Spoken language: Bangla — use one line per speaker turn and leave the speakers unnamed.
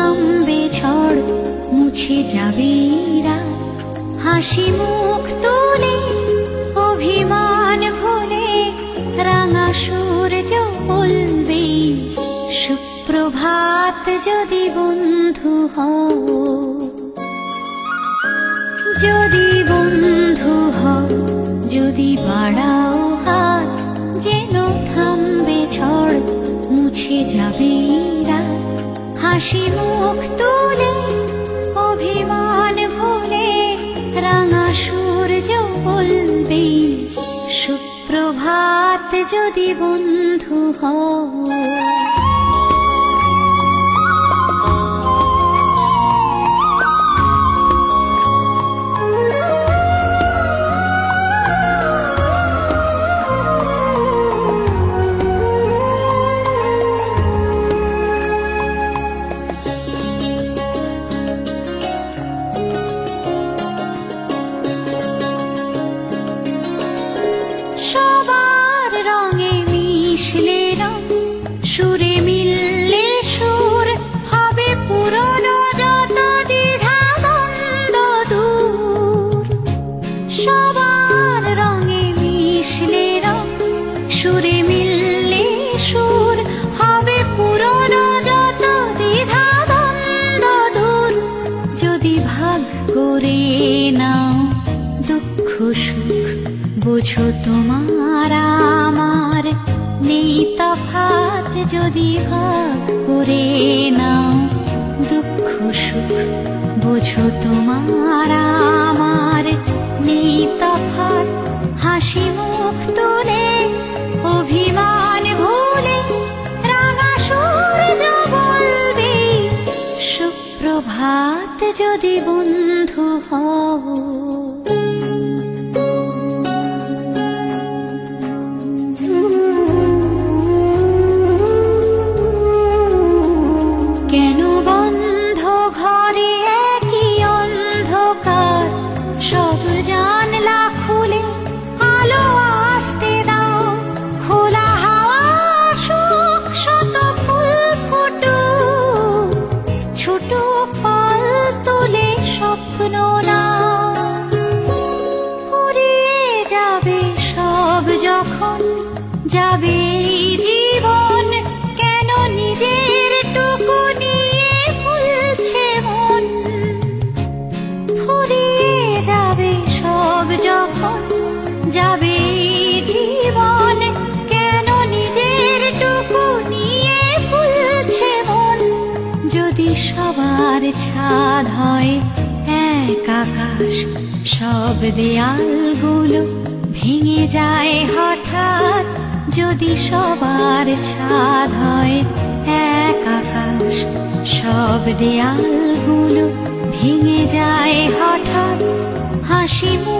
থামবে ঝড় মুছে যাবে হাসি মুখ তোলে, অভিমান হলে রাঙা সূর্য বলবে, সুপ্রভাত যদি বন্ধু হও। যদি বন্ধু হও, যদি বাড়াও হাত, যেন থামবে ঝড় মুছে যাবে হাসি মুখ তুলে অভিমান ভুলে রাঙা সূর্য বলবে সুপ্রভাত যদি বন্ধু হও। বুঝো তোমার আমার নেই তফাত যদি ভাগ করে নাও দুঃখ সুখ। বুঝো তোমার আমার নেই তফাত। হাসি মুখ তুলে, অভিমান ভুলে, রাঙা সূর্য বলবে, সুপ্রভাত যদি বন্ধু হও। যাবে কেন নিজের যদি সবার ছাদ হয় এক আকাশ, সব দেয়ালগুলো ভেঙে যায় হঠাৎ। যদি সবার ছাদ হয় এক আকাশ, সব দেয়ালগুলো ভেঙে যায় হঠাৎ। হাসি